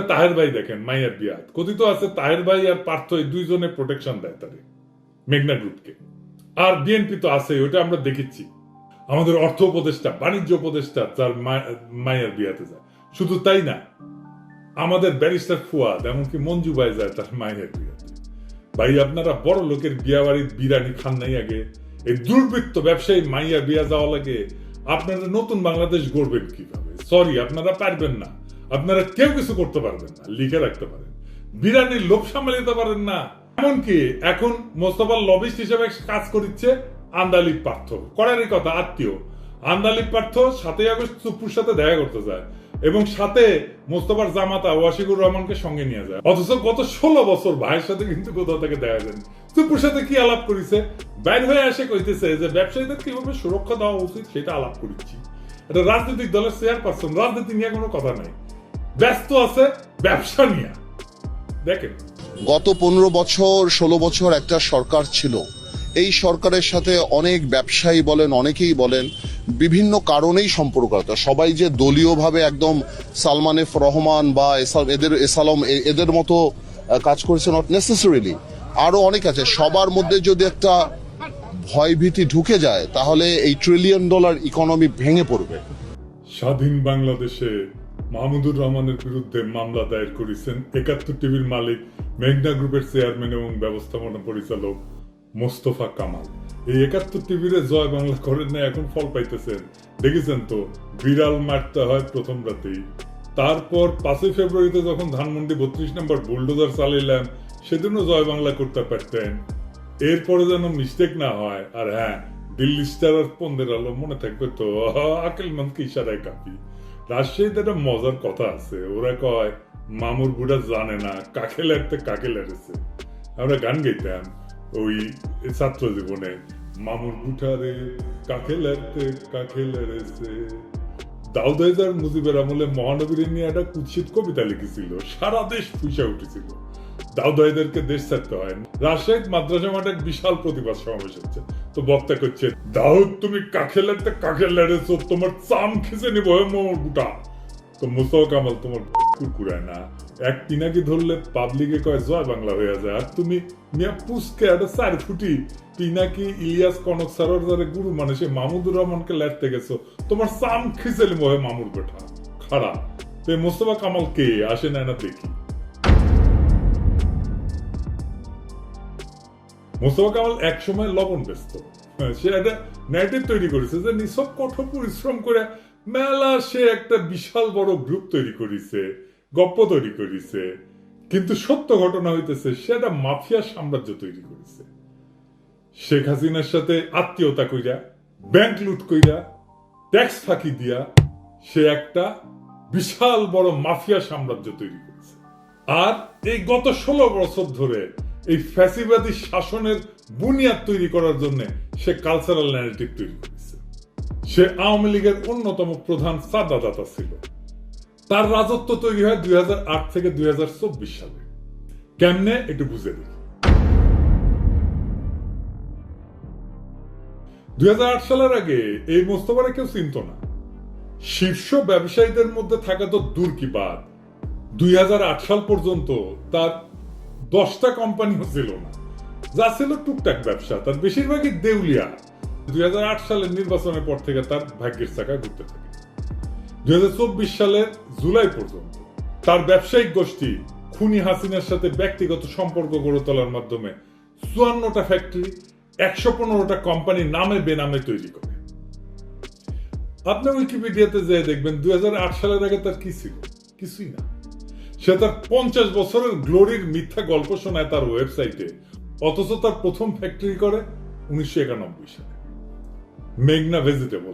তাহের ভাই দেখেন, মাইয়ার বিয়া কথিত আছে তাহের ভাই আর পার্থ এই দুইজনে প্রোটেকশন দেয় তারে মেঘনা গ্রুপকে আর বিএনপি তো আছে ওটা আমরা দেখেছি। আমাদের অর্থ উপদেষ্টা, বাণিজ্য উপদেষ্টা তার মা- মাইয়ার বিয়াতে যায়। শুধু তাই না, আমাদের ব্যারিস্টার ফুয়াদ, এমনকি মঞ্জু ভাই যায় তার মায়ের বিয়াতে। ভাই, আপনারা বড় লোকের বিয়া বাড়ির বিরানি খান নাই আগে, এই দুর্বৃত্ত ব্যবসায়ী মাইয়া বিয়া যাওয়া লাগে। আপনারা নতুন বাংলাদেশ গড়বেন কীভাবে? সরি আপনারা পারবেন না। আপনারা কেউ কিছু করতে পারবেন না, লিখে রাখতে পারেন। বিরানির লোভ সামলাতে পারেন না। এমনকি এখন মোস্তফার লবিস্ট হিসেবে কাজ করিচ্ছে আন্দালিক পার্থ। করারই কথা, আত্মীয়। আন্দালিক পার্থ সাতই আগস্ট সুপুর সাথে দেখা করতে যায় এবং সাথে মোস্তফার জামাতা ওয়াশিকুর রহমানকে সঙ্গে নিয়ে যায়। অথচ গত ষোলো বছর ভাইয়ের সাথে কিন্তু কোথাও থেকে দেখা যায়নি। সুপুর সাথে কি আলাপ করিছে? বাইর হয়ে আসে কইতেছে যে ব্যবসায়ীদের কীভাবে সুরক্ষা দেওয়া উচিত সেটা আলাপ করিচ্ছি। এটা রাজনৈতিক দলের চেয়ারপারসন রাজনীতি নিয়ে কোনো কথা নাই। ব্যস্ত আছে ব্যবসা নিয়ে। দেখেন। গত পনেরো বছর ষোলো বছর একটা সরকার ছিল। এই সরকারের সাথে অনেক ব্যবসায়ী বলেন অনেকেই বলেন বিভিন্ন কারণেই সম্পর্ক সবাই যে দলীয়ভাবে একদম সালমান এফ রহমান বা এসা- এদের এসালম এদের মতো কাজ করেছে নট নেসেসারিলি আরও অনেক আছে। সবার মধ্যে যদি একটা ভয়ভীতি ঢুকে যায় তাহলে এই ট্রিলিয়ন ডলার ইকোনমি ভেঙে পড়বে। স্বাধীন বাংলাদেশে মাহমুদুর রহমানের বিরুদ্ধে মামলা দায়ের করেছেন একাত্তর টিভির মালিক মেঘনা গ্রুপের চেয়ারম্যান এবং ব্যবস্থাপনা পরিচালক মোস্তফা কামাল। এই একাত্তর টিভিরে জয় বাংলা করেন না এখন ফল পাইতেছেন। দেখেছেন তো, বিড়াল মারতে হয় প্রথম রাতেই। তারপর পাঁচই ফেব্রুয়ারিতে যখন ধানমন্ডি বত্রিশ নম্বর বুলডোজার চালাইলাম সেদিনও জয় বাংলা করতে পারতেন। এরপরে যেন মিস্টেক না হয়, আর হ্যাঁ দিল্লি স্টার আর পন্দের আলো মনে থাকবে তো আকেল মনকে ইশারায় কাপি। রাজশাহীতে একটা মজার কথা আছে। ওরা কয়, মামুর বুড়া জানে না, কাকে লাগতে কাকে লাগেছে। আমরা গান গাইতাম ওই ছাত্র জীবনে, মামুর বুঠারে কাকে লাগতে কাকে লেড়েছে দাউদাইদার মুজিবের আমলে মহানবীর নিয়ে একটা কুৎসিত কবিতা লিখেছিল, সারা দেশ পুষে উঠেছিল। দাউদাইদেরকে দেশ ছাড়তে হয় রাজশাহীর মাদ্রাসা মাঠে বিশাল প্রতিবাদ সমাবেশ হচ্ছে। তো বক্তা করছে, দাউদ, তুমি কাকে লড়তে কাকে লড়েছো তোমার চাম খেসে নিবো মোর বুটা। তো মুস্তফা কামাল তোমার কুকুরায় না। এক পিনাকি ধরলে পাবলিকে কয়, জয় বাংলা হয়ে যায়। আর তুমি মিয়া পুষকে একটা চার ফুটি। পিনাকি ইলিয়াস কনক সারোয়ারে গুরু মানে সে মামুদুর রহমানকে লেটতে গেছো। তোমার চাম খিসে নিবো হে মামুর বেটা। খারাপ। তো মোস্তফা কামাল কে? আসে না না দেখি। মোস্তফা কামাল এক সময় লবণ ব্যস্ত সে একটা ন্যারেটিভ তৈরি করেছে যে নিছক কঠোর পরিশ্রম করে মেলা সে একটা বিশাল বড় গ্রুপ তৈরি করেছে, গপ্প তৈরি করেছে। কিন্তু সত্য ঘটনা হইতেছে, সে একটা মাফিয়া সাম্রাজ্য তৈরি করেছে। শেখ হাসিনার সাথে আত্মীয়তা কইরা ব্যাংক লুট কইরা ট্যাক্স ফাঁকি দিয়া সে একটা বিশাল বড় মাফিয়া সাম্রাজ্য তৈরি করেছে। আর এই গত ষোলো বছর ধরে এই ফ্যাসিবাদী শাসনের বুনিয়াদ তৈরি করার জন্য সে কালচারাল ন্যারেটিভ তৈরি করেছে। সে আওয়ামী লীগের অন্যতম প্রধান সাদাদাতা ছিল। তার রাজত্ব তৈরি হয় দুই থেকে দুই সালে। কেমনে একটু বুঝে দেখি। দুই সালের আগে এই মোস্তফারা কেউ চিনত না। শীর্ষ ব্যবসায়ীদের মধ্যে থাকা তো দূর কি বাদ দুই হাজার আট সাল পর্যন্ত তার দশটা কোম্পানিও ছিল না। যা ছিল টুকটাক ব্যবসা, তার বেশিরভাগই দেউলিয়া। দুই সালের নির্বাচনের পর থেকে তার ভাগ্যের চাকা ঘুরতে থাকে। দুই সালের জুলাই পর্যন্ত তার ব্যবসায়িক গোষ্ঠী খুনি হাসিনার সাথে ব্যক্তিগত সম্পর্ক গড়ে তোলার মাধ্যমে চুয়ান্নটা ফ্যাক্টরি একশো পনেরোটা কোম্পানি নামে বেনামে তৈরি করে। আপনি উইকিপিডিয়াতে যেয়ে দেখবেন দুই হাজার আট সালের আগে তার কি ছিল? কিছুই না। সে তার পঞ্চাশ বছরের গ্লোরির মিথ্যা গল্প শোনায় তার ওয়েবসাইটে অথচ তার প্রথম ফ্যাক্টরি করে উনিশশো একানব্বই সালে। মেঘনা ভেজিটেবল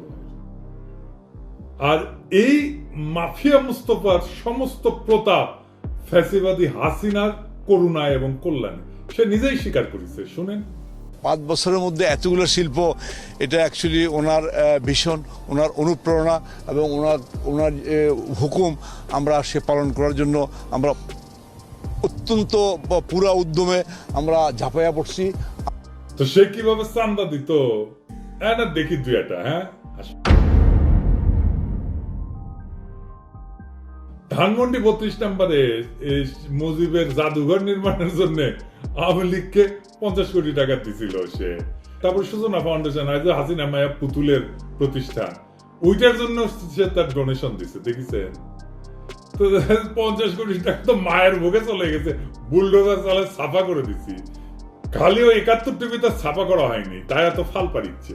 আর এই মাফিয়া মুস্তফার সমস্ত প্রতাপ, ফ্যাসিবাদী হাসিনার করুণায় এবং কল্যাণে, সে নিজেই স্বীকার করেছে। শুনেন। পাঁচ বছরের মধ্যে এতগুলো শিল্প, এটা অ্যাকচুয়ালি ওনার ভীষণ, ওনার অনুপ্রেরণা এবং ওনার ওনার হুকুম আমরা সে পালন করার জন্য আমরা অত্যন্ত পুরা উদ্যমে আমরা ঝাঁপাইয়া পড়ছি। তো সে কীভাবে চান্দা দিত? এটা দেখি দুই একটা হ্যাঁ? ধানমন্ডি বত্রিশ নম্বরে মুজিবের জাদুঘর নির্মাণের জন্য আওয়ামী লীগকে পঞ্চাশ কোটি টাকা দিছিল সে। তারপর ফাউন্ডেশন হাসিনা মায়া পুতুলের প্রতিষ্ঠান। ওইটার জন্য সে তার ডোনেশন দিছে তো পঞ্চাশ কোটি টাকা তো মায়ের ভোগে চলে গেছে। বুলডোজার চালে সাফা করে দিছি। খালি ওই একাত্তর টিভিতে ছাপা করা হয়নি, তাই এত ফাল পারিচ্ছে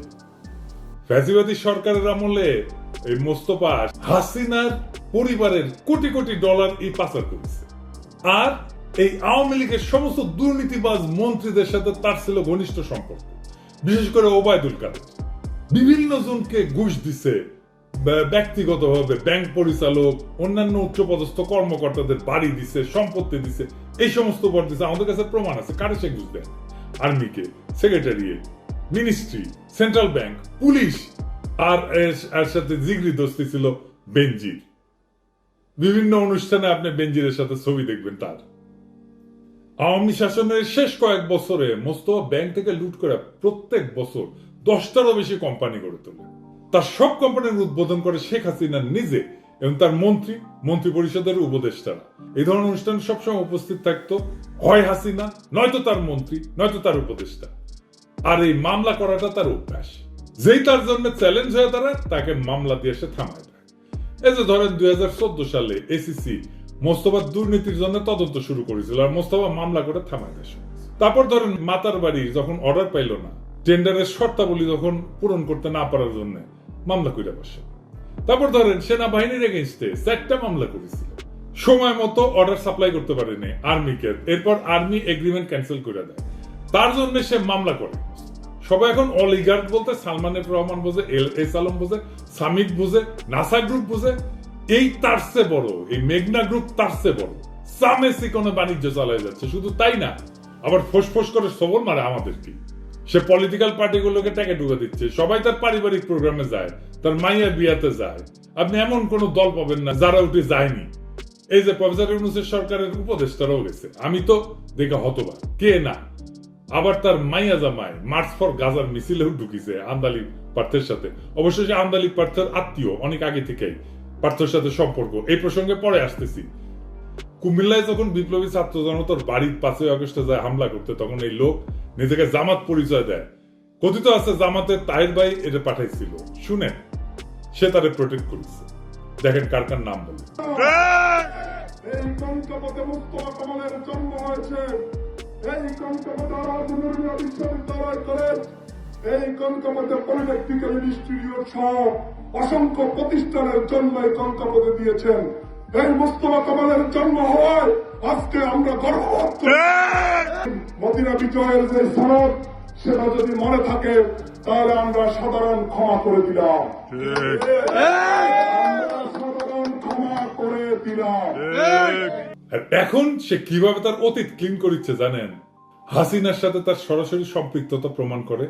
ফ্যাসিবাদী সরকারের আমলে এই মোস্তফা হাসিনার পরিবারের কোটি কোটি ডলার এই পাচার করেছে। আর এই আওয়ামী লীগের সমস্ত দুর্নীতিবাজ মন্ত্রীদের সাথে তার ছিল ঘনিষ্ঠ সম্পর্ক। বিশেষ করে ওবায়দুল কাদের। বিভিন্ন জনকে ঘুষ দিছে ব্যক্তিগতভাবে ব্যাংক পরিচালক, অন্যান্য উচ্চপদস্থ কর্মকর্তাদের বাড়ি দিছে, সম্পত্তি দিছে, এই সমস্ত বর দিছে। আমাদের কাছে প্রমাণ আছে, কারে সে ঘুষ দেয়? আর্মিকে secretariat ministry, central bank, police, আর এর- সাথে জিগরি দোস্তি ছিল বেনজির। বিভিন্ন অনুষ্ঠানে আপনি বেনজিরের সাথে ছবি দেখবেন তার। আওয়ামী শাসনের শেষ কয়েক বছরে মোস্তফা ব্যাংক থেকে লুট করে প্রত্যেক বছর দশটারও বেশি কোম্পানি গড়ে তোলে। তার সব কোম্পানির উদ্বোধন করে শেখ হাসিনা নিজে এবং তার মন্ত্রী মন্ত্রী পরিষদের উপদেষ্টারা। এই ধরনের অনুষ্ঠানে সবসময় উপস্থিত থাকতো হয় হাসিনা, নয়তো তার মন্ত্রী, নয়তো তার উপদেষ্টা। আর এই মামলা করাটা তার অভ্যাস। যেই তার জন্য চ্যালেঞ্জ হয়ে দাঁড়ায় তাকে মামলা দিয়ে সে থামায় দেয়। এই যে ধরেন দুই হাজার চোদ্দ সালে এসিসি মোস্তফার দুর্নীতির জন্য তদন্ত শুরু করেছিল আর মোস্তফা মামলা করে থামায় দেয় তারপর ধরেন মাতার বাড়ি যখন অর্ডার পাইল না টেন্ডারের শর্তাবলী যখন পূরণ করতে না পারার জন্য মামলা কইরা বসে। তারপর ধরেন সেনাবাহিনীর এগেনস্টে চারটা মামলা করেছিল। সময় মতো অর্ডার সাপ্লাই করতে পারেনি আর্মিকে, এরপর আর্মি এগ্রিমেন্ট ক্যান্সেল করে দেয়। তার জন্য সে মামলা করে। সবাই এখন অলিগার্ড বলতে সালমান এফ রহমান বোঝে, এল এস আলম বোঝে সামিট বুঝে, নাসা গ্রুপ বুঝে এই তার চেয়ে বড়, এই মেঘনা গ্রুপ তার চেয়ে বড়। সামেসি কোনো বাণিজ্য চালায় যাচ্ছে, শুধু তাই না, আবার ফোসফোস করে সবল মারে আমাদেরকে। সে পলিটিক্যাল পার্টিগুলোকে টাকা ঢুকে দিচ্ছে, সবাই তার পারিবারিক প্রোগ্রামে যায়, তার মাইয়া বিয়াতে যায়। আপনি এমন কোন দল পাবেন না, যারা উঠে যায়নি। এই যে প্রফেসর ইউনুসের সরকারের উপদেষ্টারাও গেছে, আমি তো দেখে হতবা কে না? আবার তার মাইয়া জামাই মার্চ ফর গাজার মিছিলেও ঢুকিছে আন্দালি পার্থের সাথে। অবশ্য সে আন্দালি পার্থের আত্মীয় অনেক আগে থেকেই পার্থের সাথে সম্পর্ক। এই প্রসঙ্গে পরে আসতেছি। কুমিল্লায় যখন বিপ্লবী ছাত্র জনতার বাড়ির পাঁচই আগস্টে যায় হামলা করতে, তখন এই লোক নিজেকে জামাত পরিচয় দেয়। কথিত আছে জামাতের তাহির ভাই এটা পাঠাইছিল। শুনে সে তারে প্রোটেক্ট করেছে। দেখেন কার কার নাম বলে। এই কঙ্কপথে জন্ম হয়েছে। এই বিশ্ববিদ্যালয় কলেজ এই কঙ্কপথে পলিটেকনিক্যাল ইনস্টিটিউট সহ অসংখ্য প্রতিষ্ঠানের জন্ম এই কঙ্কপথে দিয়েছেন। এই মুস্তফা কামালের জন্ম হওয়ায় আজকে আমরা গর্ববোধ করি। মদিনা বিজয়ের যে সনদ সেটা যদি মনে থাকে তাহলে আমরা সাধারণ ক্ষমা করে দিলাম। সাধারণ ক্ষমা করে দিলাম। এখন সে কীভাবে তার অতীত ক্লিন করিচ্ছে জানেন? হাসিনার সাথে তার সরাসরি সম্পৃক্ততা প্রমাণ করে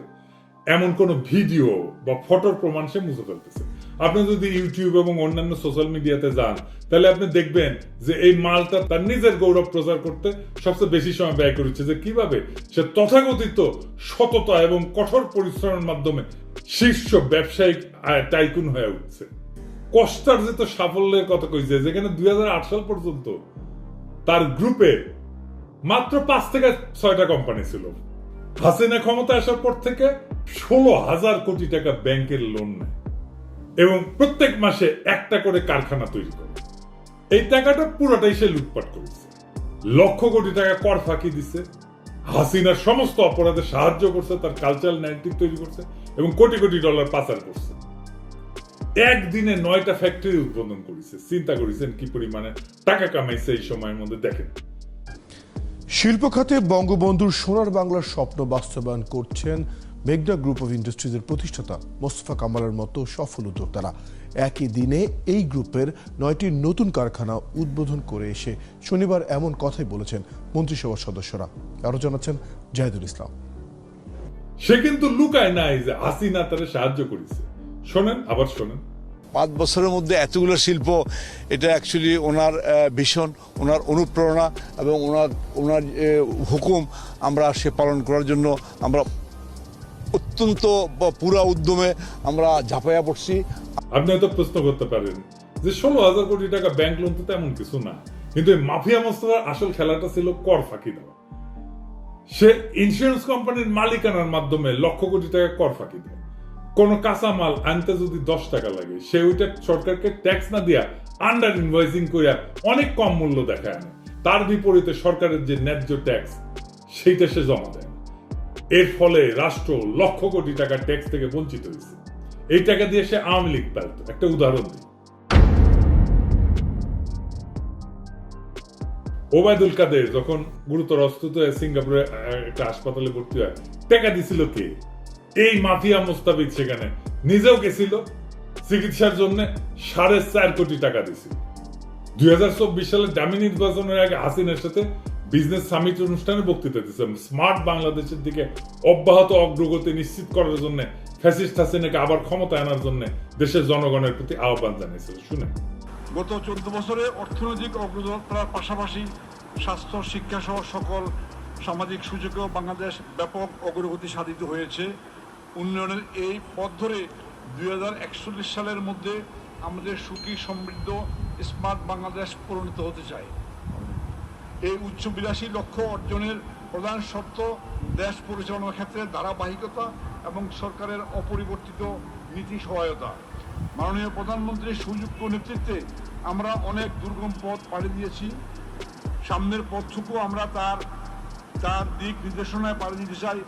এমন কোন ভিডিও বা ফটোর প্রমাণ সে মুছে ফেলতেছে। আপনি যদি ইউটিউব এবং অন্যান্য সোশ্যাল মিডিয়াতে যান, তাহলে আপনি দেখবেন যে এই মালটা তার নিজের গৌরব প্রচার করতে সবচেয়ে বেশি সময় ব্যয় করেছে যে কীভাবে সে তথাকথিত সততা এবং কঠোর পরিশ্রমের মাধ্যমে শীর্ষ ব্যবসায়িক টাইকুন হয়ে উঠছে। কষ্টার্জিত সাফল্যের কথা কইছে, যেখানে দুই সাল পর্যন্ত তার গ্রুপে মাত্র পাঁচ থেকে ছয়টা কোম্পানি ছিল। হাসিনা ক্ষমতা আসার পর থেকে ষোলো হাজার কোটি টাকা ব্যাংকের লোন নেয় এবং প্রত্যেক মাসে একটা করে কারখানা তৈরি করে। এই টাকাটা পুরোটাই সে লুটপাট করেছে। লক্ষ কোটি টাকা কর ফাঁকি দিছে। হাসিনার সমস্ত অপরাধে সাহায্য করছে, তার কালচারাল ন্যারেটিভ তৈরি করছে এবং কোটি কোটি ডলার পাচার করছে। একদিনে নয়টা ফ্যাক্টরি উদ্বোধন করেছে। চিন্তা করেছেন কি পরিমাণে টাকা কামাইছে এই সময়ের মধ্যে, দেখেন। শিল্প খাতে বঙ্গবন্ধুর সোনার বাংলার স্বপ্ন বাস্তবায়ন করছেন মেঘনা গ্রুপ অফ ইন্ডাস্ট্রিজের প্রতিষ্ঠাতা মোস্তফা কামালের মতো সফল উদ্যোক্তারা। একই দিনে এই গ্রুপের নয়টি নতুন কারখানা উদ্বোধন করে এসে শনিবার এমন কথাই বলেছেন মন্ত্রিসভার সদস্যরা। আরও জানাচ্ছেন জাহিদুল ইসলাম। সে কিন্তু লুকায় নাই যে হাসিনা তারে সাহায্য করেছে। শোনেন, আবার শোনেন। পাঁচ বছরের মধ্যে এতগুলো শিল্প, এটা অ্যাকচুয়ালি ওনার ভীষণ, ওনার অনুপ্রেরণা এবং ওনার ওনার হুকুম আমরা সে পালন করার জন্য আমরা অত্যন্ত পুরা উদ্যমে আমরা ঝাঁপাইয়া পড়ছি। আপনি হয়তো প্রশ্ন করতে পারেন যে ষোলো হাজার কোটি টাকা ব্যাংক লোন তো তেমন কিছু না, কিন্তু এই মাফিয়া মোস্তফার আসল খেলাটা ছিল কর ফাঁকি দেওয়া। সে ইন্স্যুরেন্স কোম্পানির মালিকানার মাধ্যমে লক্ষ কোটি টাকা কর ফাঁকি দেয় কোন কাঁচামাল আনতে যদি দশ টাকা লাগে, সে ওইটা সরকারকে ট্যাক্স না দিয়া আন্ডার ইনভয়েসিং করিয়া অনেক কম মূল্য দেখায় আনে। তার বিপরীতে সরকারের যে ন্যায্য ট্যাক্স সেইটা সে জমা দেয় এর ফলে রাষ্ট্র লক্ষ কোটি টাকা ট্যাক্স থেকে বঞ্চিত হয়েছে। এই টাকা দিয়ে সে আওয়ামী লীগ পালত একটা উদাহরণ দিই। ওবায়দুল কাদের যখন গুরুতর হয়ে সিঙ্গাপুরে একটা হাসপাতালে ভর্তি হয়, টাকা দিছিল কে? এই মাফিয়া মোস্তাবিদ সেখানে। নিজেও গেছিল, চিকিৎসার জন্য সাড়ে চার কোটি টাকা দিছিল দুই হাজার চব্বিশ সালে ডামি নির্বাচনের আগে হাসিনের সাথে বিজনেস সামিট অনুষ্ঠানে বক্তৃতা দিচ্ছেন স্মার্ট বাংলাদেশের দিকে অব্যাহত অগ্রগতি নিশ্চিত করার জন্য ফ্যাসিস্ট হাসিনাকে আবার ক্ষমতা আনার জন্য দেশের জনগণের প্রতি আহ্বান জানিয়েছিল শুনে গত চোদ্দ বছরে অর্থনৈতিক অগ্রযাত্রার পাশাপাশি স্বাস্থ্য শিক্ষা সহ সকল সামাজিক সুযোগেও বাংলাদেশ ব্যাপক অগ্রগতি সাধিত হয়েছে। উন্নয়নের এই পথ ধরে দু হাজার একচল্লিশ সালের মধ্যে আমাদের সুখী, সমৃদ্ধ, স্মার্ট বাংলাদেশ পরিণত হতে চায়। এই উচ্চবিলাসী লক্ষ্য অর্জনের প্রধান শর্ত দেশ পরিচালনার ক্ষেত্রে ধারাবাহিকতা এবং সরকারের অপরিবর্তিত নীতি সহায়তা। মাননীয় প্রধানমন্ত্রীর সুযুক্ত নেতৃত্বে আমরা অনেক দুর্গম পথ পাড়ি দিয়েছি। সামনের পথটুকু আমরা তার তার দিক নির্দেশনায় পাড়ি দিতে চাই।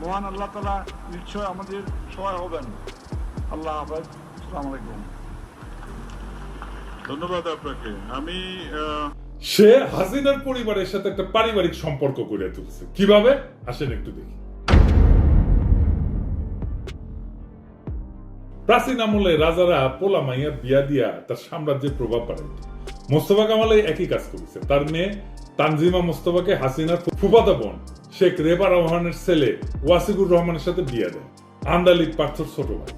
মহান আল্লাহ তালা নিশ্চয় আমাদের সহায় হবেন আল্লাহ হাফেজ সালাম আলাইকুম ধন্যবাদ আপনাকে। আমি সে হাসিনার পরিবারের সাথে একটা পারিবারিক সম্পর্ক গড়ে তুলছে। কীভাবে? আসেন একটু দেখি। প্রাচীন আমলে রাজারা পোলা মাইয়া বিয়া দিয়া তার সাম্রাজ্যের প্রভাব বাড়াইত। মোস্তফা কামাল একই কাজ করেছে। তার মেয়ে তানজিমা মোস্তফাকে হাসিনার ফুফাতো বোন শেখ রেবা রহমানের ছেলে ওয়াসিকুর রহমানের সাথে বিয়া দেয়। আন্দালিক পার্থর ছোট ভাই।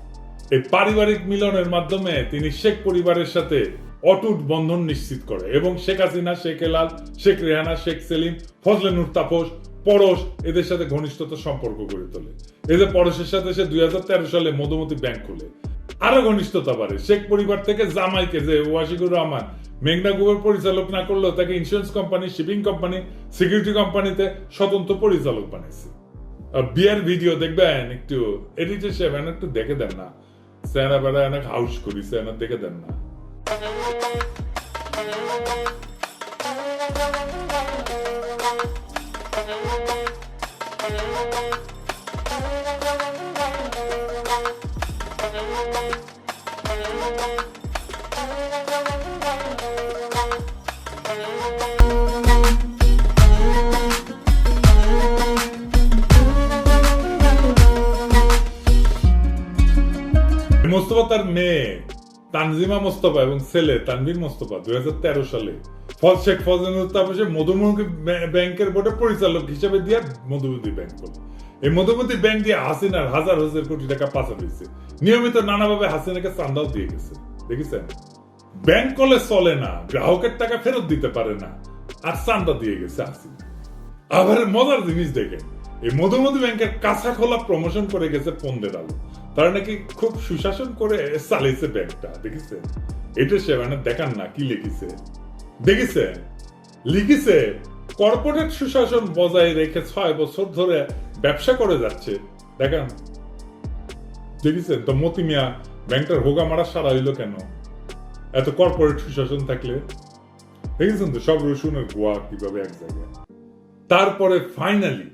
এই পারিবারিক মিলনের মাধ্যমে তিনি শেখ পরিবারের সাথে অটুট বন্ধন নিশ্চিত করে এবং শেখ হাসিনা, শেখ এলাল শেখ রেহানা, শেখ সেলিম, ফজলে নুর তাপস, পরশ এদের সাথে ঘনিষ্ঠতা সম্পর্ক গড়ে তোলে। এদের পরশের সাথে সে দুই হাজার তেরো সালে মধুমতি ব্যাংক খুলে। আরও ঘনিষ্ঠতা বাড়ে। শেখ পরিবার থেকে জামাইকে যে ওয়াশিকুর রহমান মেঘনা গ্রুপের পরিচালক না করলেও তাকে insurance company shipping company security কোম্পানিতে স্বতন্ত্র পরিচালক বানিয়েছে আর বিয়ের ভিডিও দেখবেন, একটু এডিটর সাহেব একটু দেখে দেন না। সেনা বেড়া অনেক হাউস করি সেনা দেখে দেন না। মোস্তফা তার মেয়ে তানজিমা মোস্তফা এবং ছেলে তানভীর মোস্তফা দুই হাজার তেরো সালে। ফজ শেখ ফজলুল তাপসে মধুমতি ব্যাং- ব্যাংকের বোর্ডে পরিচালক হিসেবে দিয়ে মধুমতি ব্যাংক করল এই মধুমতি ব্যাংক দিয়ে হাসিনার হাজার হাজার কোটি টাকা পাচার হয়েছে। নিয়মিত নানাভাবে হাসিনাকে চান্দাও দিয়ে গেছে। দেখেছেন? ব্যাংক কলে চলে না, গ্রাহকের টাকা ফেরত দিতে পারে না, আর চান্দা দিয়ে গেছে হাসিনা। আবার মজার জিনিস দেখে এই মধুমতি ব্যাংকের কাঁচা খোলা প্রমোশন করে গেছে পন্দের আলো। তারা নাকি খুব সুশাসন করে চালিয়েছে ব্যাংকটা দেখেছে এটা সে মানে দেখান না কি লিখেছে। দেখেছে লিখেছে কর্পোরেট সুশাসন বজায় রেখে ছয় বছর ধরে ব্যবসা করে যাচ্ছে। দেখান, দেখেছেন? তো মতি মিয়া, ব্যাংকটার হোগা মারা সারা হইল কেন? এত কর্পোরেট সুশাসন থাকলে? দেখেছেন তো? সব রসুনের গোয়া কীভাবে এক জায়গায়। তারপরে ফাইনালি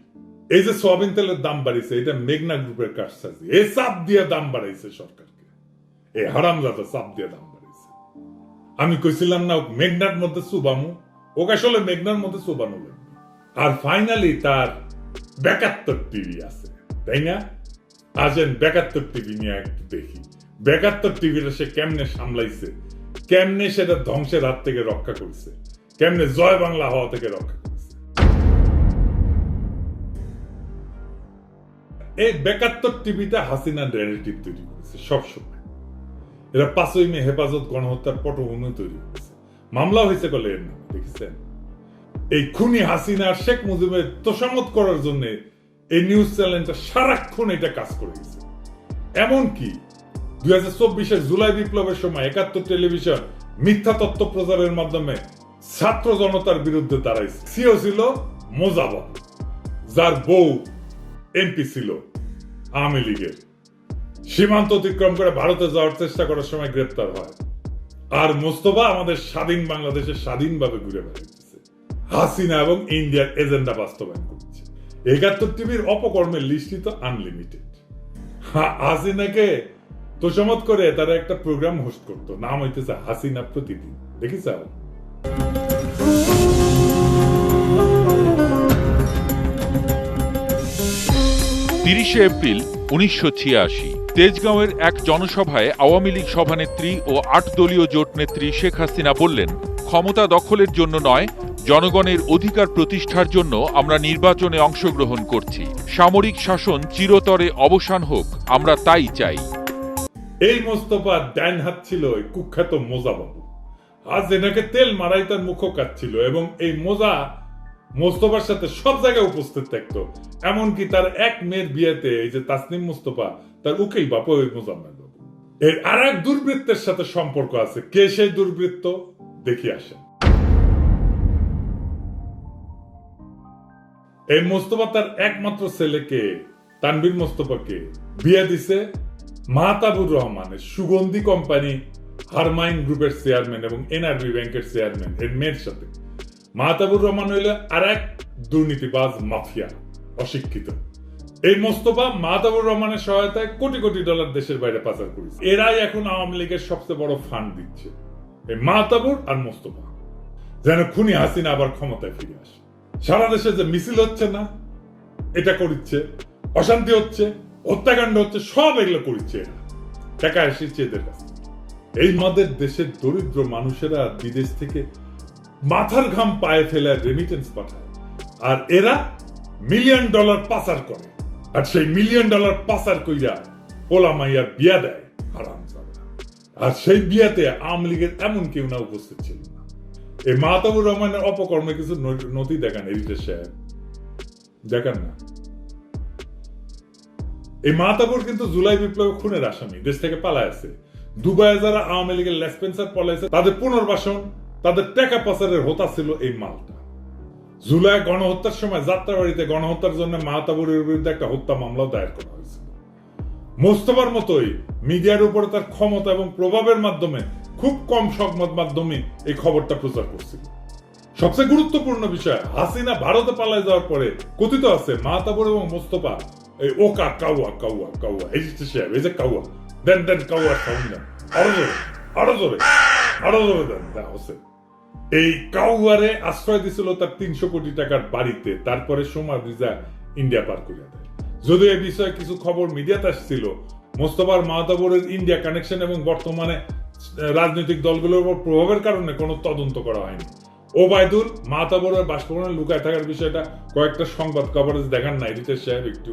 এই যে সোয়াবিন তেলের দাম বাড়িয়েছে, এটা মেঘনা গ্রুপের কারসাজি। এই চাপ দিয়ে দাম বাড়াইছে সরকারকে। এই হারামজাদা চাপ দিয়ে দাম বাড়াইছে। আমি কইছিলাম না, মেঘনার মধ্যে সুবামু ওকে আসলে মেঘনার মধ্যে সুবানো লাগবে। আর ফাইনালি তার টিভি আছে, তাই না? আসেন টিভি নিয়ে একটু দেখি। টিভিটা সে কেমনে সামলাইছে? কেমনে সেটা ধ্বংসের হাত থেকে রক্ষা করছে? কেমনে জয় বাংলা হওয়া থেকে রক্ষা করছে? এই বেকাত্তর টিভিটা হাসিনা ন্যারেটিভ তৈরি করেছে সবসময়। এরা পাঁচই মে হেফাজত গণহত্যার পটভূমি তৈরি করেছে। মামলা হয়েছে বলে এর নামে, দেখেছেন? এই খুনি হাসিনা শেখ মুজিবের তোষামত করার জন্য এই নিউজ চ্যানেলটা সারাক্ষণ এটা কাজ করে গেছে। এমনকি দুই হাজার চব্বিশের জুলাই বিপ্লবের সময় একাত্তর টেলিভিশন মিথ্যা তত্ত্ব প্রচারের মাধ্যমে ছাত্র জনতার বিরুদ্ধে দাঁড়াইছে। সিও ছিল মোজাবব যার বউ এমপি ছিল আওয়ামী লীগের। সীমান্ত অতিক্রম করে ভারতে যাওয়ার চেষ্টা করার সময় গ্রেপ্তার হয়। আর মোস্তফা আমাদের স্বাধীন বাংলাদেশে স্বাধীনভাবে ঘুরে বেড়াইতেছে হাসিনা এবং ইন্ডিয়ার এজেন্ডা বাস্তবায়ন করছে। একাত্তর টিভির অপকর্মের লিস্টই তো আনলিমিটেড হাসিনাকে তোষামত করে তারা একটা প্রোগ্রাম হোস্ট করতো। নাম হইতেছে হাসিনা প্রতিদিন। দেখিস তিরিশে এপ্রিল উনিশশো ছিয়াশি, তেজগাঁওয়ের এক জনসভায় আওয়ামী লীগ সভানেত্রী ও আট দলীয় জোট নেত্রী শেখ হাসিনা বললেন, ক্ষমতা দখলের জন্য নয় জনগণের অধিকার প্রতিষ্ঠার জন্য আমরা নির্বাচনে অংশগ্রহণ করছি। সামরিক শাসন চিরতরে অবসান হোক, আমরা তাই চাই। এই মোস্তফার ডাইন হাত ছিল কুখ্যাত মোজা বাবু আজ এনাকে তেল মারাই তার মুখ কাটছিল এবং এই মোজা মোস্তফার সাথে সব জায়গায় উপস্থিত থাকতো। এমনকি তার এক মেয়ের বিয়েতে এই যে তাসনিম মোস্তফা, তার উকিল বাপু ওই মোজাম্মেল বাবু এর আর এক দুর্বৃত্তের সাথে সম্পর্ক আছে। কে সেই দুর্বৃত্ত? দেখি আসেন। এই মোস্তফা তার একমাত্র ছেলেকে তানবীর মোস্তফাকে বিয়ে দিছে মাহতাবুর রহমানের সুগন্ধি কোম্পানি হারমাইন গ্রুপের চেয়ারম্যান এবং এনআরবি ব্যাংকের চেয়ারম্যান, এর মেয়ের সাথে। মাহতাবুর রহমান হইল আর এক দুর্নীতিবাজ মাফিয়া, অশিক্ষিত। এই মোস্তফা মাহতাবুর রহমানের সহায়তায় কোটি কোটি ডলার দেশের বাইরে পাচার করেছে। এরাই এখন আওয়ামী লীগের সবচেয়ে বড় ফান্ড দিচ্ছে। এই মাহতাবুর আর মোস্তফা, যেন খুনি হাসিনা আবার ক্ষমতায় ফিরে আসে। সারা দেশে যে মিছিল হচ্ছে না, এটা করিচ্ছে, অশান্তি হচ্ছে, হত্যাকাণ্ড হচ্ছে, সব এগুলো করিচ্ছে এরা। টাকা এসেছে এদের কাছে। এই মাদের দেশের দরিদ্র মানুষেরা বিদেশ থেকে মাথার ঘাম পায়ে ফেলে রেমিটেন্স পাঠায়। আর এরা মিলিয়ন ডলার পাচার করে। আর সেই মিলিয়ন ডলার পাচার কইরা পোলা মাইয়ার বিয়া দেয়। আর সেই বিয়াতে আওয়ামী লীগের এমন কেউ না উপস্থিত ছিল। এই মাহতাবুর রহমানের অপকর্মে কিছু নথি দেখান সাহেব। দেখান না। এই মাহতাবুর কিন্তু জুলাই বিপ্লবে খুনের আসামি, দেশ থেকে পালায় আছে। দুবাইয়ে যারা আওয়ামী লীগের লেসপেন্সার পলাইছে, তাদের পুনর্বাসন, তাদের পাচারের হোতা ছিল এই মালটা। জুলাই গণহত্যার সময় যাত্রাবাড়িতে গণহত্যার জন্য মাহতাবুরের বিরুদ্ধে একটা হত্যা মামলাও দায়ের করা হয়েছিল। মোস্তফার মতোই মিডিয়ার উপরে তার ক্ষমতা এবং প্রভাবের মাধ্যমে খুব কম সংবাদ মাধ্যমে এই খবরটা প্রচার করছিল। সবচেয়ে গুরুত্বপূর্ণ বিষয়, হাসিনা ভারতে পালায় যাওয়ার পরে কথিত আছে মাহতাবুর এবং মোস্তফা, এই ওকা কাউয়া কাউয়া কাউয়া, এই যে সাহেব এই যে কাউয়া, দেন দেন, কাউয়া সাউন্ড আরও জোরে আরও জোরে আরও জোরে দেন দেন হোসেন এই কাউয়ারে আশ্রয় দিছিল তার তিনশো কোটি টাকার বাড়িতে, তারপরে সোমার ভিসা ইন্ডিয়া পার করিয়া দেয়। যদিও এই বিষয়ে কিছু খবর মিডিয়াতে আসছিল, মোস্তফার মাহতাবুরের ইন্ডিয়া কানেকশন এবং বর্তমানে রাজনৈতিক দলগুলোর উপর প্রভাবের কারণে কোনো তদন্ত করা হয়নি। ওবায়দুল মাতাবরের বাসভবনে লুকায় থাকার বিষয়টা কয়েকটা সংবাদ কভারেজ দেখান নাই, রিতেশ সাহেব একটু।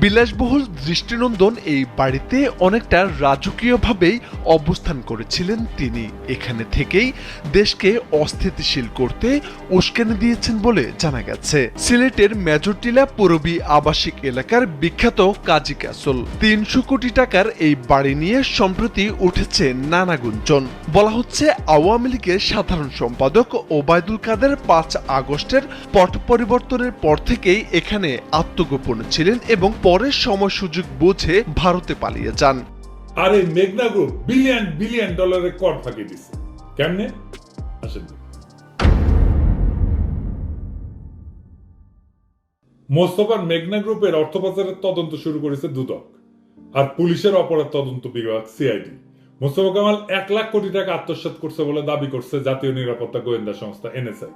বিলাসবহুল দৃষ্টিনন্দন এই বাড়িতে অনেকটা রাজকীয়ভাবেই অবস্থান করেছিলেন তিনি। এখানে থেকেই দেশকে অস্থিতিশীল করতে উস্কানি দিয়েছেন বলে জানা গেছে। সিলেটের মেজরটিলা পূরবী আবাসিক এলাকার বিখ্যাত কাজী ক্যাসল। তিনশো কোটি টাকার এই বাড়ি নিয়ে সম্প্রতি উঠেছে নানা গুঞ্জন। বলা হচ্ছে আওয়ামী লীগের সাধারণ সম্পাদক ওবায়দুল কাদের পাঁচ আগস্টের পট পরিবর্তনের পর থেকেই এখানে আত্মগোপনে ছিলেন এবং পরের সময় সুযোগ বুঝে ভারতে পালিয়ে যান। আর এই মেঘনা গ্রুপ বিলিয়ন বিলিয়ন ডলারের কর ফাঁকি দিচ্ছে কেমনে? আসেন। মোস্তফার মেঘনা গ্রুপের অর্থ পাচারের তদন্ত শুরু করেছে দুদক আর পুলিশের অপরাধ তদন্ত বিভাগ সিআইডি মোস্তফা কামাল এক লাখ কোটি টাকা আত্মসাৎ করছে বলে দাবি করছে জাতীয় নিরাপত্তা গোয়েন্দা সংস্থা এনএসআই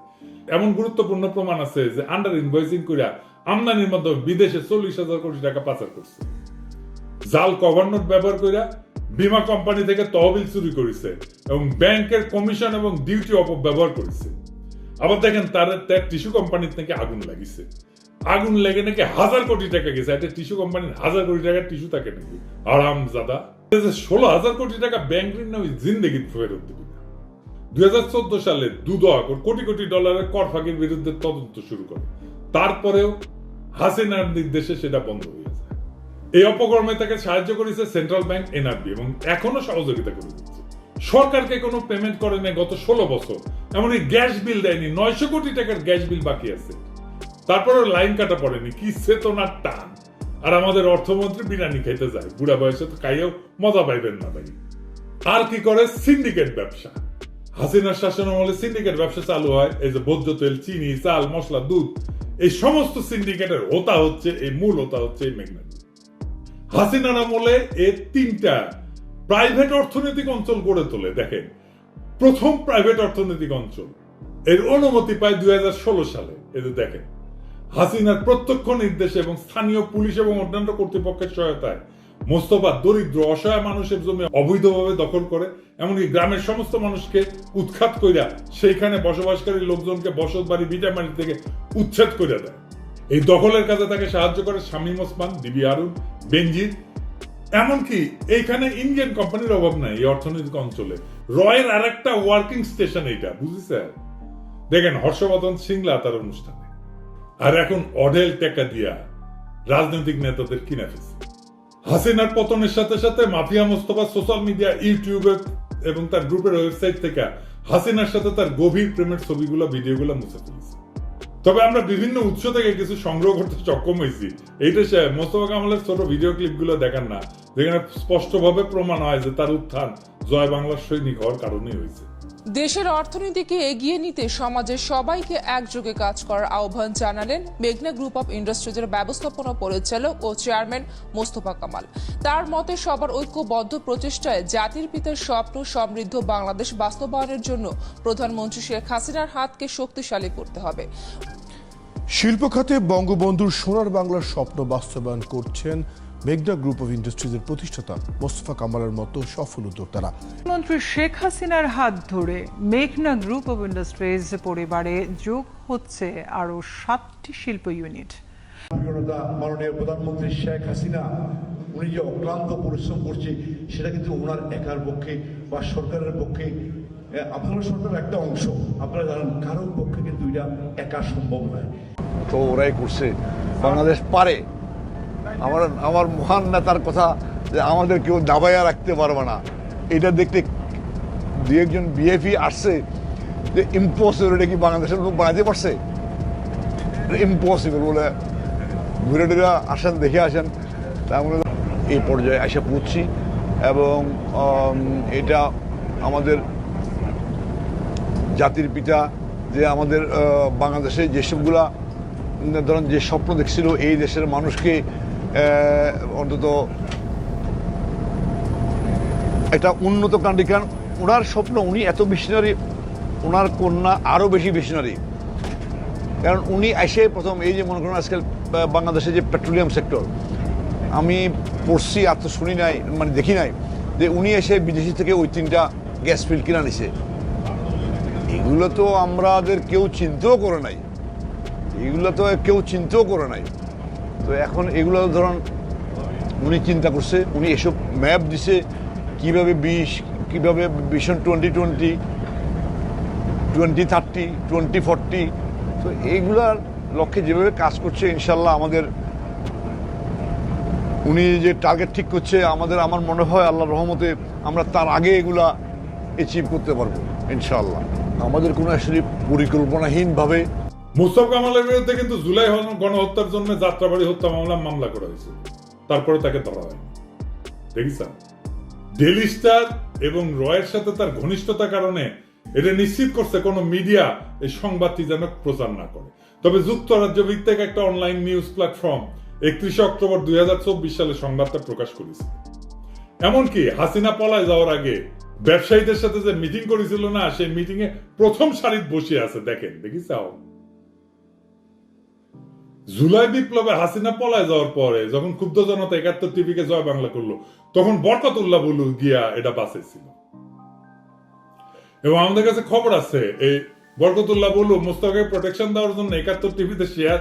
এমন গুরুত্বপূর্ণ প্রমাণ আছে যে আন্ডার ইনভয়েসিং করিয়া আমদানির মাধ্যমে বিদেশে চল্লিশ হাজার কোটি টাকা পাচার করছে। জাল কভার নোট ব্যবহার করে বীমা কোম্পানি থেকে তহবিল চুরি করেছে এবং ব্যাংকের কমিশন এবং ডিউটি অপব্যবহার করেছে। আবার দেখেন তার তার টিস্যু কোম্পানির থেকে আগুন লাগিছে। আগুন লেগে নাকি হাজার কোটি টাকা গেছে। একটা টিস্যু কোম্পানির হাজার কোটি টাকার টিস্যু থাকে নাকি? আরাম জাদা। ষোলো হাজার কোটি টাকা ব্যাংক ঋণ ওই জিন্দগি ফেরত দিবি না। দুই হাজার চোদ্দ সালে দুদক কোটি কোটি ডলারের কর ফাঁকির বিরুদ্ধে তদন্ত শুরু করে। তারপরেও হাসিনার নির্দেশে সেটা বন্ধ হয়ে যায় এই অপকর্মে তাকে সাহায্য করেছে সেন্ট্রাল ব্যাংক এনআরবি এবং এখনও সহযোগিতা করে দিচ্ছে। সরকারকে কোনো পেমেন্ট করে নাই গত ষোলো বছর। এমনকি গ্যাস বিল দেয়নি, নয়শো কোটি টাকার গ্যাস বিল বাকি আছে। তারপরে লাইন কাটা পড়েনি, কি চেতনার টান। আর আমাদের অর্থমন্ত্রী বিরিয়ানি খাইতে যায়, বুড়া বয়সে তো খাইয়েও মজা পাইবেন না ভাই। আর কি করে? সিন্ডিকেট ব্যবসা। হাসিনার শাসন আমলে সিন্ডিকেট ব্যবসা চালু হয়, এই যে বৌদ্ধ তেল চিনি, চাল, মশলা, দুধ। এই সমস্ত সিন্ডিকেটের হোতা হচ্ছে, এই মূল হোতা হচ্ছে এই মেঘনা হাসিনার আমলে এর তিনটা প্রাইভেট অর্থনৈতিক অঞ্চল গড়ে তোলে, দেখেন। প্রথম প্রাইভেট অর্থনৈতিক অঞ্চল, এর অনুমতি পায় দুই হাজার ষোলো সালে এদের দেখেন। হাসিনার প্রত্যক্ষ নির্দেশে এবং স্থানীয় পুলিশ এবং অন্যান্য কর্তৃপক্ষের সহায়তায় মোস্তফা দরিদ্র, অসহায় মানুষের জমি অবৈধভাবে দখল করে, এমনকি গ্রামের সমস্ত মানুষকে উৎখাত কইরা সেইখানে বসবাসকারী লোকজনকে বসত বাড়ি ভিটামারি থেকে উচ্ছেদ করে দেয়। এই দখলের কাজে তাকে সাহায্য করে শামীম ওসমান ডিবি আরুন বেনজির। এমনকি এইখানে ইন্ডিয়ান কোম্পানির অভাব নাই এই অর্থনৈতিক অঞ্চলে। রয়ের আর একটা ওয়ার্কিং স্টেশন এইটা বুঝেছে দেখেন হর্ষবর্ধন সিংলা তার অনুষ্ঠানে। আর এখন অঢেল টাকা দিয়া রাজনৈতিক নেতাদের কিনে ফেলছে। হাসিনার পতনের সাথে সাথে মাফিয়া মোস্তফা সোশ্যাল মিডিয়া, ইউটিউবে এবং তার গ্রুপের ওয়েবসাইট থেকে হাসিনার সাথে তার গভীর প্রেমের ছবিগুলো, ভিডিওগুলো মুছে ফেলেছে। তবে আমরা বিভিন্ন উৎস থেকে কিছু সংগ্রহ করতে সক্ষম হয়েছি। এইটা সে মোস্তফা কামালের ছোট ভিডিও ক্লিপগুলো দেখান না, যেখানে স্পষ্টভাবে প্রমাণ হয় যে তার উত্থান জয় বাংলার সৈনিক হওয়ার কারণেই হয়েছে। দেশের অর্থনীতিকে এগিয়ে নিতে সমাজের সবাইকে একযোগে কাজ করার আহ্বান জানালেন মেঘনা গ্রুপ অফ ইন্ডাস্ট্রিজের ব্যবস্থাপনা পরিচালক ও চেয়ারম্যান মোস্তফা কামাল। তার মতে, সবার ঐক্যবদ্ধ প্রচেষ্টায় জাতির পিতার স্বপ্ন সমৃদ্ধ বাংলাদেশ বাস্তবায়নের জন্য প্রধানমন্ত্রী শেখ হাসিনার হাতকে শক্তিশালী করতে হবে। শিল্প খাতে বঙ্গবন্ধুর সোনার বাংলার স্বপ্ন বাস্তবায়ন করছেন মেঘনা গ্রুপ অফ ইন্ডাস্ট্রিজের প্রতিষ্ঠাতা মোস্তফা কামালের মতো সফল উদ্যোক্তারা। প্রধানমন্ত্রী শেখ হাসিনার হাত ধরে মেঘনা গ্রুপ অব ইন্ডাস্ট্রিজ পরিবারে যোগ হচ্ছে আরও সাতটি শিল্প ইউনিট। মাননীয় প্রধানমন্ত্রী শেখ হাসিনা উনি যে অক্লান্ত পরিশ্রম করছে সেটা কিন্তু ওনার একার পক্ষে বা সরকারের পক্ষে আপনারা সরকারের একটা অংশ আপনারা জানেন কারোর পক্ষে কিন্তু এটা একা সম্ভব নয়। তো ওরাই করছে। বাংলাদেশ পারে। আমার আমার মহান নেতার কথা যে আমাদের কেউ দাবাইয়া রাখতে পারবে না। এটা দেখতে দু একজন বিএফি আসছে, যে ইম্পসিবল এটা কি বাংলাদেশের লোক বানাতে পারছে? ইম্পসিবল বলে ঘুরে টুরে আসেন, দেখে আসেন। তা আমরা এই পর্যায়ে এসে পৌঁছছি এবং এটা আমাদের জাতির পিতা যে আমাদের বাংলাদেশে যেসবগুলা, ধরেন যে স্বপ্ন দেখছিল, এই দেশের মানুষকে অন্তত একটা উন্নত কান্ট্রি কারণ ওনার স্বপ্ন উনি এত মিশনারি ওনার কন্যা আরও বেশি মিশনারি কারণ উনি এসে প্রথম এই যে মনে করেন আজকাল আহ, বাংলাদেশে যে পেট্রোলিয়াম সেক্টর আমি পড়ছি আর তো শুনি নাই মানে দেখি নাই যে উনি এসে বিদেশি থেকে ওই তিনটা গ্যাস ফিল্ড কিনা নিছে। এগুলো তো আমাদের কেউ চিন্তাও করে নাই। এগুলো তো কেউ চিন্তাও করে নাই। তো এখন এগুলো ধরুন উনি চিন্তা করছে, উনি এসব ম্যাপ দিছে, কীভাবে বিশ, কীভাবে vision twenty twenty twenty thirty twenty forty তো এইগুলার লক্ষ্যে যেভাবে কাজ করছে, ইনশাল্লাহ আমাদের, উনি যে টার্গেট ঠিক করছে, আমাদের, আমার মনে হয় আল্লাহ রহমতে আমরা তার আগে এগুলা অ্যাচিভ করতে পারব, ইনশাল্লাহ। আমাদের কোনো আসলে পরিকল্পনাহীনভাবে মুস্তফা কামালের বিরুদ্ধে কিন্তু জুলাই গণহত্যার জন্য যাত্রাবাড়ি হত্যা মামলা মামলা করা হয়েছে। তারপরে তাকে ধরা হয়নি দেখিস ডেলি স্টার এবং রয়ের সাথে তার ঘনিষ্ঠতার কারণে এটা নিশ্চিত করছে কোনো মিডিয়া এই সংবাদটি যেন প্রচার না করে। তবে যুক্তরাজ্য ভিত্তিক একটা অনলাইন নিউজ প্ল্যাটফর্ম একত্রিশে অক্টোবর দুই হাজার চব্বিশ সালে সংবাদটা প্রকাশ করেছে। এমনকি হাসিনা পলায় যাওয়ার আগে ব্যবসায়ীদের সাথে যে মিটিং করেছিল না, সেই মিটিং এ প্রথম সারিত বসে আছে। দেখেন দেখিস জুলাই বিপ্লবে হাসিনা পলায় যাওয়ার পরে যখন ক্ষুব্ধ জনতা একাত্তর টিভিকে জয় বাংলা করল, তখন বরকতুল্লাহ বলু গিয়া এটা বাঁচাইছিল। এবং আমাদের কাছে খবর আছে, এই বরকতুল্লাহ বলু মোস্তাকে প্রোটেকশন দেওয়ার জন্য একাত্তর টিভিতে শেয়ার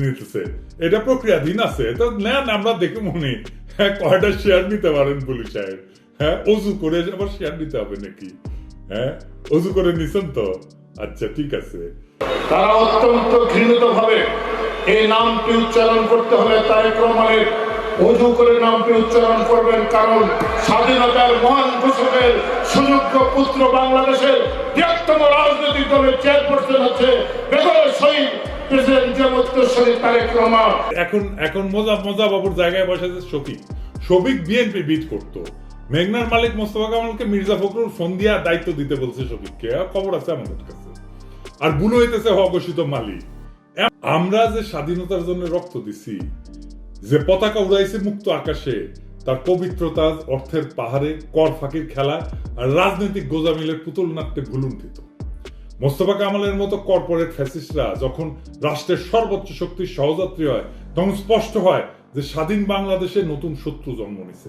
নিতেছে। এটা প্রক্রিয়াধীন আছে, তো নেন আমরা দেখে মনে হ্যাঁ কয়টা শেয়ার নিতে পারেন পুলিশ সাহেব। হ্যাঁ অজু করে আবার শেয়ার নিতে হবে নাকি? হ্যাঁ অজু করে নিছেন তো? আচ্ছা ঠিক আছে। তারা অত্যন্ত ঘৃণিত ভাবে এই নামটি উচ্চারণ করতে হলে তারেক রহমানের অজু করে নামটি উচ্চারণ করবেন, কারণ স্বাধীনতার মহান ঘোষকের সুযোগ্য পুত্র বাংলাদেশের বৃহত্তম রাজনৈতিক দলের চেয়ারপারসন হচ্ছে শহীদ এখন এখন মজা মজা বাবুর জায়গায় বসেছে শফিক। শফিক বিএনপি বিট করতো। মেঘনার মালিক মোস্তফা কামালকে মির্জা ফখরুল ফোন দিয়া দায়িত্ব দিতে বলছে শফিককে। খবর আছে আমাদের কাছে। আর বুনো হইতেছে অঘোষিত মালিক। আমরা যে স্বাধীনতার জন্য রক্ত দিছি, যে পতাকা উড়াইছে মুক্ত আকাশে, তার পবিত্রতা অর্থের পাহাড়ে, কর ফাঁকির খেলা আর রাজনৈতিক গোজামিলের পুতুল নাট্যে ভুলুণ্ঠিত মোস্তফা কামালের মতো কর্পোরেট ফ্যাসিস্টরা যখন রাষ্ট্রের সর্বোচ্চ শক্তির সহযাত্রী হয়, তখন স্পষ্ট হয় যে স্বাধীন বাংলাদেশে নতুন শত্রু জন্ম নিছে।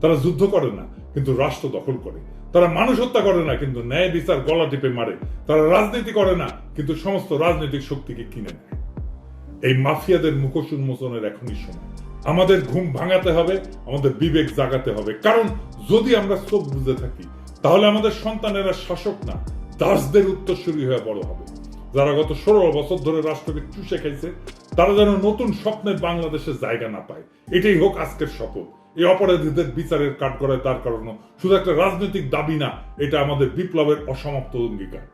তারা যুদ্ধ করে না, কিন্তু রাষ্ট্র দখল করে। তারা মানুষ হত্যা করে না, কিন্তু ন্যায় বিচার গলা টিপে মারে। তারা রাজনীতি করে না, কিন্তু সমস্ত রাজনৈতিক শক্তিকে কিনে নেয়। এই মাফিয়াদের মুখোশ উন্মোচনের এখনই সময়। আমাদের ঘুম ভাঙাতে হবে, আমাদের বিবেক জাগাতে হবে। কারণ যদি আমরা চোখ বুঝে থাকি, তাহলে আমাদের সন্তানেরা শাসক না, দাসদের উত্তরসূরি হয়ে বড় হবে। যারা গত ষোলো বছর ধরে রাষ্ট্রকে চুষে খাইছে, তারা যেন নতুন স্বপ্নের বাংলাদেশে জায়গা না পায়। এটাই হোক আজকের শপথ। এই অপরাধীদের বিচারের কাঠগড়ায় তার কারণ শুধু একটা রাজনৈতিক দাবি না, এটা আমাদের বিপ্লবের অসমাপ্ত অঙ্গীকার।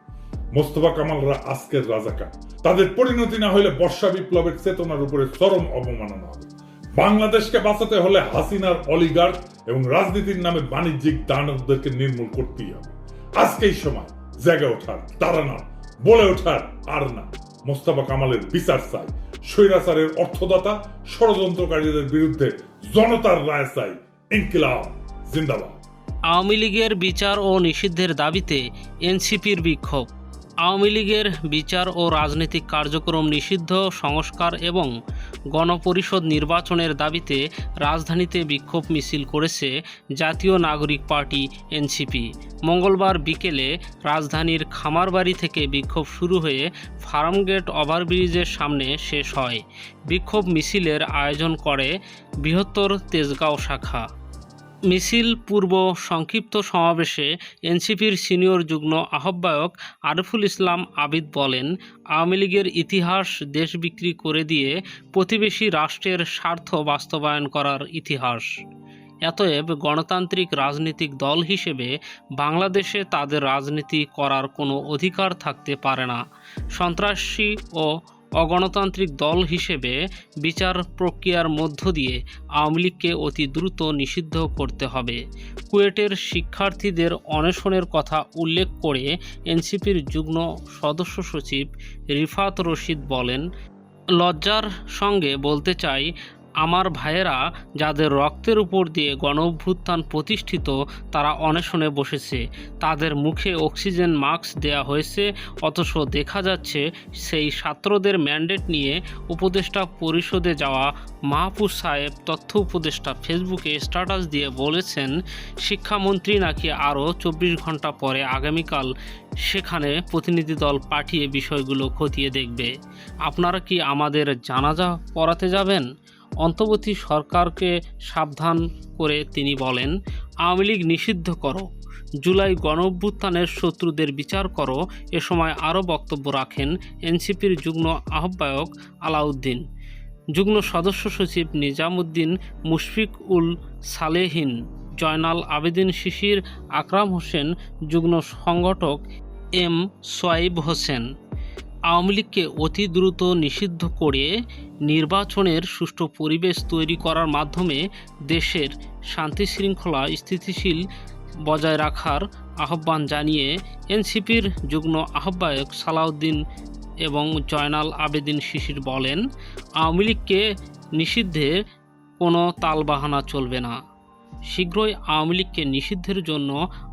মোস্তফা কামালরা আজকের রাজাকার। তাদের পরিণতি না হলে বর্ষা বিপ্লবের চেতনার উপরে চরম অবমাননা হবে। বাংলাদেশকে বাঁচাতে হলে হাসিনার অলিগার এবং রাজনীতির নামে বাণিজ্যিক দানবদেরকে নির্মূল করতেই হবে। আজকেই সময়, জেগে ওঠার তারা না বলে ওঠার, আর না। মোস্তফা কামালের বিচার চাই। স্বৈরাচারের অর্থদাতা, ষড়যন্ত্রকারীদের বিরুদ্ধে জনতার রায় চাই। ইনকিলাব, জিন্দাবাদ। আওয়ামী লীগের বিচার ও নিষিদ্ধের দাবিতে এনসিপির বিক্ষোভ। আওয়ামী লীগের বিচার ও রাজনৈতিক কার্যক্রম নিষিদ্ধ, সংস্কার এবং গণপরিষদ নির্বাচনের দাবিতে রাজধানীতে বিক্ষোভ মিছিল করেছে জাতীয় নাগরিক পার্টি, এনসিপি। মঙ্গলবার বিকেলে রাজধানীর খামারবাড়ি থেকে বিক্ষোভ শুরু হয়ে ফার্মগেট ওভারব্রিজের সামনে শেষ হয়। বিক্ষোভ মিছিলের আয়োজন করে বৃহত্তর তেজগাঁও শাখা। মিছিল পূর্ব সংক্ষিপ্ত সমাবেশে এনসিপির সিনিয়র যুগ্ম আহ্বায়ক আরিফুল ইসলাম আবিদ বলেন, আওয়ামী লীগের ইতিহাস দেশ বিক্রি করে দিয়ে প্রতিবেশী রাষ্ট্রের স্বার্থ বাস্তবায়ন করার ইতিহাস। এতএব গণতান্ত্রিক রাজনৈতিক দল হিসেবে বাংলাদেশে তাদের রাজনীতি করার কোনো অধিকার থাকতে পারে না। সন্ত্রাসী ও অগণতান্ত্রিক দল হিসেবে বিচার প্রক্রিয়ার মধ্য দিয়ে আওয়ামী লীগকে অতি দ্রুত নিষিদ্ধ করতে হবে। কুয়েটের শিক্ষার্থীদের অনশনের কথা উল্লেখ করে এনসিপির যুগ্ম সদস্য সচিব রিফাত রশিদ বলেন, লজ্জার সঙ্গে বলতে চাই আমার ভাইয়েরা যাদের রক্তের উপর দিয়ে গণ অভ্যুত্থান প্রতিষ্ঠিত, তারা অনশনে বসেছে। তাদের মুখে অক্সিজেন মাস্ক দেয়া হয়েছে, অথচ দেখা যাচ্ছে সেই ছাত্রদের ম্যান্ডেট নিয়ে উপদেষ্টা পরিষদে যাওয়া মাহফুজ সাহেব তথ্য উপদেষ্টা ফেসবুকে স্ট্যাটাস দিয়ে বলেছেন, শিক্ষামন্ত্রী নাকি আরও চব্বিশ ঘণ্টা পরে আগামীকাল সেখানে প্রতিনিধি দল পাঠিয়ে বিষয়গুলো খতিয়ে দেখবে। আপনারা কি আমাদের জানাজা পড়াতে যাবেন? অন্তর্বর্তী সরকারকে সাবধান করে তিনি বলেন, আওয়ামী লীগ নিষিদ্ধ করো। জুলাই গণভ্যুত্থানের শত্রুদের বিচার করো। এ সময় আরও বক্তব্য রাখেন এনসিপির যুগ্ম আহ্বায়ক আলাউদ্দিন। যুগ্ম সদস্য সচিব নিজামুদ্দিন মুশফিক উল সালেহিন, জয়নাল আবেদিন শিশির, আকরাম হোসেন, যুগ্ম সংগঠক এম সোয়াইব হোসেন। আওয়ামী লীগকে অতি দ্রুত নিষিদ্ধ করে নির্বাচনের সুষ্ঠু পরিবেশ তৈরি করার মাধ্যমে দেশের শান্তি শৃঙ্খলা স্থিতিশীল বজায় রাখার আহ্বান জানিয়ে এনসিপির যুগ্ম আহ্বায়ক সালাউদ্দিন এবং জয়নাল আবেদিন শিশির বলেন, আওয়ামী লীগকে নিষিদ্ধে কোনো তালবাহানা চলবে না। শীঘ্রই আওয়ামী লীগকে নিষিদ্ধের জন্য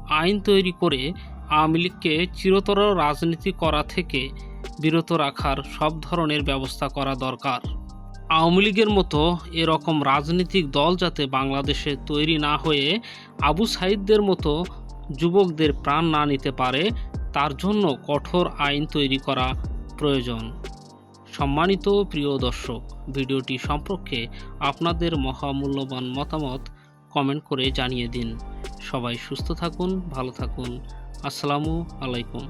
আইন তৈরি করে আওয়ামী লীগকে চিরতর রাজনীতি করা থেকে বিরত রাখার সব ধরনের ব্যবস্থা করা দরকার। আওয়ামী লীগের মতো এরকম রাজনৈতিক দল যাতে বাংলাদেশে তৈরি না হয়ে আবু সাইদদের মতো যুবকদের প্রাণ না নিতে পারে, তার জন্য কঠোর আইন তৈরি করা প্রয়োজন। সম্মানিত প্রিয় দর্শক, ভিডিওটি সম্পর্কে আপনাদের মহামূল্যবান মতামত কমেন্ট করে জানিয়ে দিন। সবাই সুস্থ থাকুন, ভালো থাকুন। আসসালামু আলাইকুম।